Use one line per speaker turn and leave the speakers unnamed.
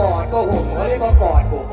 กอดก็ห่วงเฮ้ยก็กอดบุก